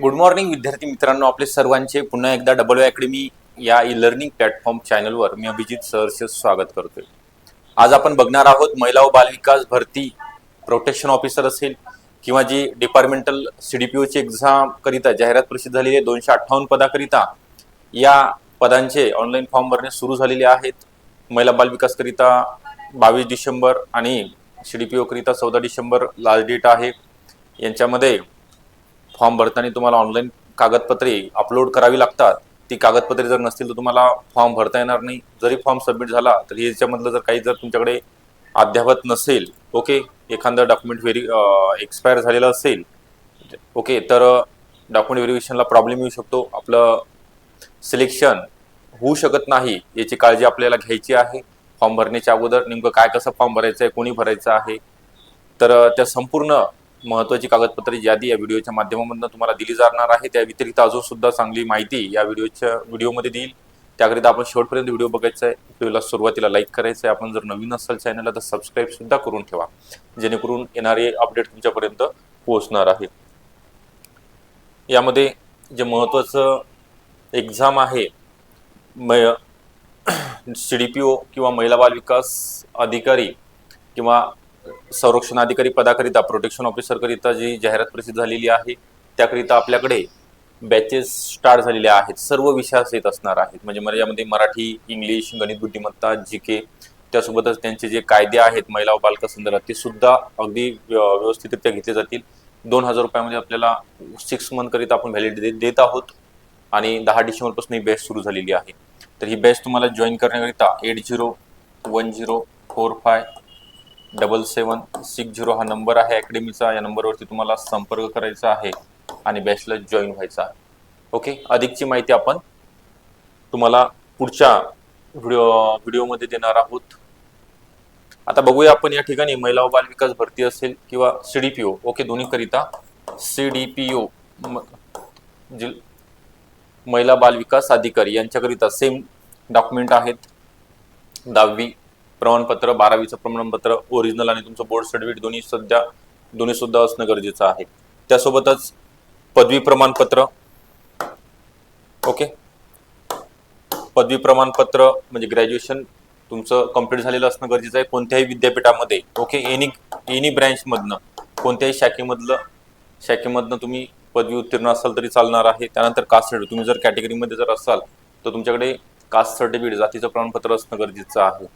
Good morning विद्यार्थी मित्रांनो. आपले सर्वांचे पुन्हा एकदा डबल अकॅडमी या ई लर्निंग प्लॅटफॉर्म चॅनलवर मी अभिजित सरचे स्वागत करतोय. आज आपण बघणार आहोत महिला व बालविकास भरती प्रोटेक्शन ऑफिसर असेल किंवा जी डिपार्टमेंटल सीडीपीओची एक्झाम करिता जाहिरात प्रसिद्ध झालेली आहे दोनशे अठ्ठावन्न पदाकरिता या पदांचे ऑनलाईन फॉर्म भरणे सुरू झालेले आहेत. महिला बालविकास करिता बावीस डिसेंबर आणि सीडीपीओ करिता चौदा डिसेंबर लास्ट डेट आहे. यांच्यामध्ये फॉर्म भरताना तुम्हाला ऑनलाईन कागदपत्रे अपलोड करावी लागतात. ती कागदपत्रे जर नसतील तर तुम्हाला फॉर्म भरता येणार नाही. जरी फॉर्म सबमिट झाला तरी याच्यामधलं जर काही जर तुमच्याकडे अद्यावत नसेल ओके एखादं डॉक्युमेंट व्हेरी एक्सपायर झालेलं असेल ओके तर डॉक्युमेंट व्हेरिफिकेशनला प्रॉब्लेम येऊ शकतो. आपलं सिलेक्शन होऊ शकत नाही याची काळजी आपल्याला घ्यायची आहे. फॉर्म भरण्याच्या अगोदर नेमकं काय कसं फॉर्म भरायचं आहे कोणी भरायचं आहे? तर त्या संपूर्ण महत्वाची कागदपत्रे यादी या व्हिडिओच्या माध्यमामधून तुम्हाला दिली जाणार आहे त्या व्यतिरिक्त अजून सुद्धा चांगली माहिती या व्हिडिओच्या व्हिडिओमध्ये देईल. त्याकरिता आपण शेवटपर्यंत व्हिडिओ बघायचा आहे. व्हिडिओला सुरुवातीला लाईक करायचं आहे. आपण जर नवीन असाल चॅनलला तर सबस्क्राईब सुद्धा करून ठेवा. जेणेकरून येणारे अपडेट तुमच्यापर्यंत पोहोचणार आहे. यामध्ये जे महत्वाचं एक्झाम आहे सी डी पी ओ किंवा महिला बाल विकास अधिकारी किंवा संरक्षण अधिकारी पदाकरिता प्रोटेक्शन ऑफिसर करिता जी जाहिरात प्रसिद्ध झालेली आहे त्याकरिता आपल्याकडे बॅचेस स्टार्ट झालेले आहेत. सर्व विषयास येत असणार आहेत. म्हणजे मला यामध्ये मराठी इंग्लिश गणित बुद्धिमत्ता जी के त्यासोबतच त्यांचे जे कायदे आहेत महिला व बालका संदर्भात ते सुद्धा अगदी व्य- व्यवस्थितरित्या घेतले जातील. दोन हजार रुपयामध्ये आपल्याला सिक्स मंथ करिता आपण व्हॅलिडिटी देत आहोत आणि दहा डिसेंबरपासून ही बॅच सुरू झालेली आहे. तर ही बॅच तुम्हाला जॉईन करण्याकरिता eight zero one zero four five double seven six zero हा नंबर आहे. अकॅडमीचा या नंबरवरती तुम्हाला संपर्क करायचा आहे आणि बॅचला जॉईन व्हायचा आहे. ओके अधिकची माहिती आपण तुम्हाला पुढच्या व्हिडिओ व्हिडिओमध्ये देणार आहोत. आता बघूया आपण या ठिकाणी महिला व बाल विकास भरती असेल किंवा सी डी पी ओके दोन्हीकरिता सी डी पी जिल महिला बाल विकास अधिकारी यांच्याकरिता सेम डॉक्युमेंट आहेत. दहावी प्रमाणपत्र बारावीचं प्रमाणपत्र ओरिजिनल आणि तुमचं बोर्ड सर्टिफिकेट दोन्ही सध्या दोन्ही सुद्धा असणं गरजेचं आहे. त्यासोबतच पदवी प्रमाणपत्र ओके पदवी प्रमाणपत्र म्हणजे ग्रॅज्युएशन तुमचं कंप्लीट झालेलं असणं गरजेचं आहे कोणत्याही विद्यापीठामध्ये ओके एनी एनी ब्रँचमधनं कोणत्याही शाखेमधलं शाखेमधनं तुम्ही पदवी उत्तीर्ण असाल तरी चालणार आहे. त्यानंतर कास्ट सर्टिफिकेट तुम्ही जर कॅटेगरीमध्ये जर असाल तर तुमच्याकडे कास्ट सर्टिफिकेट जातीचं प्रमाणपत्र असणं गरजेचं आहे.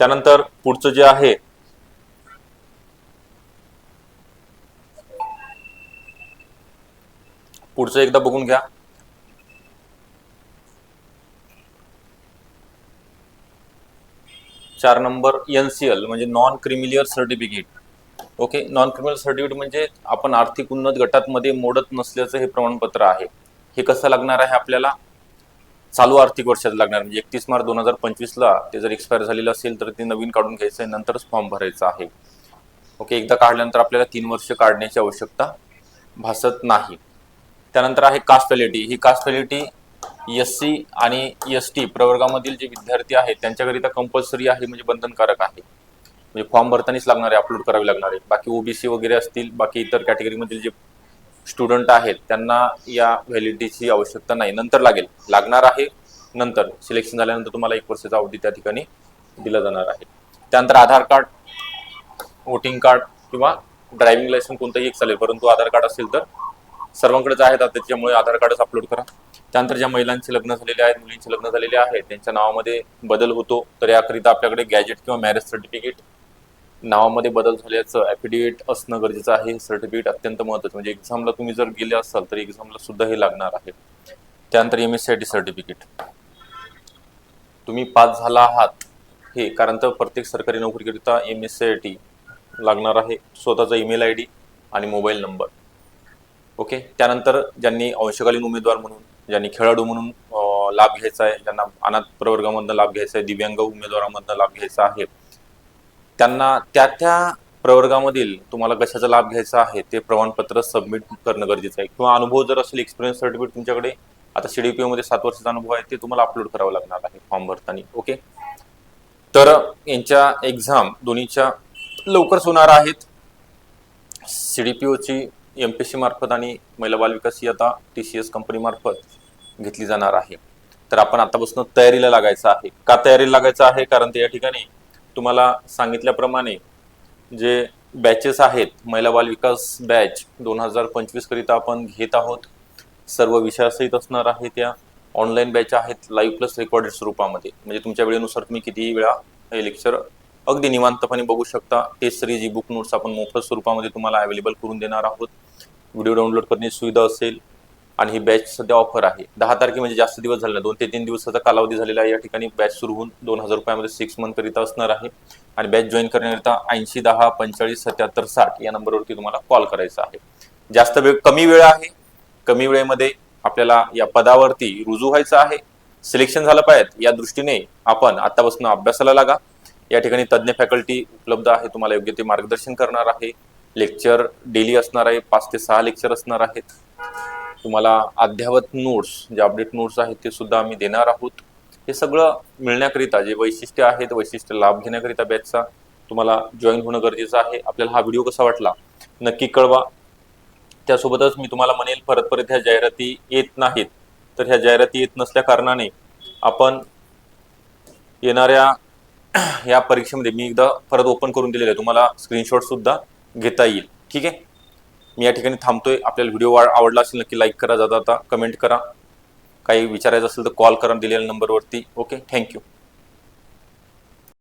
त्यानंतर पुढचं जे आहे पुढचं एकदा बघून घ्या. चार नंबर एन सी एल म्हणजे non creamy layer certificate okay non criminal certificate म्हणजे आपण आर्थिक उन्नत गटात मध्ये मोडत नसल्याचं हे प्रमाणपत्र आहे. हे कसं लागणार आहे आपल्याला? चालू आर्थिक वर्षात लागणार. म्हणजे एकतीस मार्च दोन हजार पंचवीसला ते जर एक्सपायर झालेलं असेल तर ते नवीन काढून घ्यायचं आहे नंतरच फॉर्म भरायचा आहे. ओके एकदा काढल्यानंतर आपल्याला तीन वर्ष काढण्याची आवश्यकता भासत नाही. त्यानंतर आहे कास्ट फॅलिटी ही कास्ट फॅलिटी एस सी आणि एस टी प्रवर्गामधील जे विद्यार्थी आहेत त्यांच्याकरिता कंपल्सरी आहे म्हणजे बंधनकारक आहे. म्हणजे फॉर्म भरतानाच लागणार आहे अपलोड करावे लागणार आहे. बाकी ओबीसी वगैरे असतील बाकी इतर कॅटेगरीमधील जे स्टुडंट आहेत त्यांना या व्हॅलिडिटीची आवश्यकता नाही. नंतर लागेल. लागणार आहे नंतर. सिलेक्शन झाल्यानंतर तुम्हाला एक वर्षाचा अवधी त्या ठिकाणी दिला जाणार आहे. त्यानंतर आधार कार्ड वोटिंग कार्ड किंवा ड्रायव्हिंग लायसन्स कोणतंही एक चालेल परंतु आधार कार्ड असेल तर सर्वांकडेच आहेत आता त्याच्यामुळे आधार कार्डच अपलोड करा. त्यानंतर ज्या महिलांचे लग्न झालेले आहेत मुलींचे लग्न झालेले आहेत त्यांच्या नावामध्ये बदल होतो तर याकरिता आपल्याकडे गॅजेट किंवा मॅरेज सर्टिफिकेट नावामध्ये बदल झाल्याचं ॲफिडेविट असणं गरजेचं आहे. सर्टिफिकेट अत्यंत महत्त्वाचं म्हणजे एक्झामला तुम्ही जर गेले असाल तर एक्झामला सुद्धा हे लागणार आहे. त्यानंतर M S C I T certificate तुम्ही पास झाला आहात. हे कारण तर प्रत्येक सरकारी नोकरीकरिता M S C I T लागणार आहे. स्वतःचा ईमेल आय डी आणि मोबाईल नंबर ओके त्यानंतर ज्यांनी अंशकालीन उमेदवार म्हणून ज्यांनी खेळाडू म्हणून लाभ घ्यायचा आहे ज्यांना अनाथ प्रवर्गामधनं लाभ घ्यायचा आहे दिव्यांग उमेदवारामधनं लाभ घ्यायचा आहे त्यांना त्या त्या प्रवर्गामधील तुम्हाला कशाचा लाभ घ्यायचा आहे ते प्रमाणपत्र सबमिट करणं गरजेचं आहे. किंवा अनुभव जर असेल एक्सपिरियन्स सर्टिफिकेट तुमच्याकडे आता सीडीपीओ मध्ये सात वर्षाचा अनुभव आहे ते तुम्हाला अपलोड करावं लागणार आहे फॉर्म भरताना ओके तर यांच्या एक्झाम दोन्हीच्या लवकरच होणार आहेत. सीडीपीओची एम पी सी मार्फत आणि महिला बाल विकास ही आता टी सी एस कंपनी मार्फत घेतली जाणार आहे. तर आपण आतापासून तयारीला लागायचं आहे. का तयारीला लागायचं आहे? कारण ते या ठिकाणी तुम्हाला सांगितल्याप्रमाणे जे बॅचेस आहेत महिला बाल विकास बॅच दोन हजार पंचवीस करिता आपण घेत आहोत. सर्व विषयासहित असणार आहे त्या ऑनलाईन बॅच आहेत लाईव्ह प्लस रेकॉर्डेड स्वरूपामध्ये. म्हणजे तुमच्या वेळेनुसार तुम्ही कितीही वेळा हे लेक्चर अगदी निवांतपणे बघू शकता. Test series e book notes आपण मोफत स्वरूपामध्ये तुम्हाला अवेलेबल करून देणार आहोत. व्हिडिओ डाउनलोड करण्याची सुविधा असेल. आणि ही बॅच सध्या ऑफर आहे. दहा तारखे म्हणजे जास्त दिवस झाले दोन ते तीन दिवसाचा कालावधी झालेला आहे. या ठिकाणी बॅच सुरू होऊन दोन हजार रुपयामध्ये सिक्स मंथ करिता असणार आहे. आणि बॅच जॉईन करण्याकरिता ऐंशी दहा पंचेचाळीस सत्याहत्तर साठ या नंबरवरती तुम्हाला कॉल करायचा आहे. जास्त वेळ कमी वेळ आहे. कमी वेळेमध्ये आपल्याला या पदावरती रुजू व्हायचं आहे. सिलेक्शन झालं पाहिजे या दृष्टीने आपण आतापासून अभ्यासाला लागा. या ठिकाणी तज्ज्ञ फॅकल्टी उपलब्ध आहे. तुम्हाला योग्य ते मार्गदर्शन करणार आहे. लेक्चर डेली असणार आहे. पाच ते सहा लेक्चर असणार आहेत. तुम्हाला अद्यावत नोट्स जे अपडेट नोट्स आहेत ते सुद्धा आम्ही देणार आहोत. हे सगळं मिळण्याकरिता जे वैशिष्ट्य आहेत वैशिष्ट्य लाभ घेण्याकरिता बॅचचा तुम्हाला जॉईन होणं गरजेचं आहे. आपल्याला हा व्हिडिओ कसा वाटला? नक्की कळवा. त्यासोबतच मी तुम्हाला म्हणेल परत परत ह्या जाहिराती येत नाहीत. तर ह्या जाहिराती येत नसल्या कारणाने आपण येणाऱ्या या परीक्षेमध्ये मी एकदा परत ओपन करून दिलेलं आहे. तुम्हाला स्क्रीनशॉट सुद्धा घेता येईल. ठीक आहे? मी या ठिकाणी थांबतोय. आपल्याला व्हिडिओ आवडला असेल नक्की लाईक करा जाता आता कमेंट करा. काही विचारायचं असेल तर कॉल करा दिलेल्या नंबरवरती ओके थँक्यू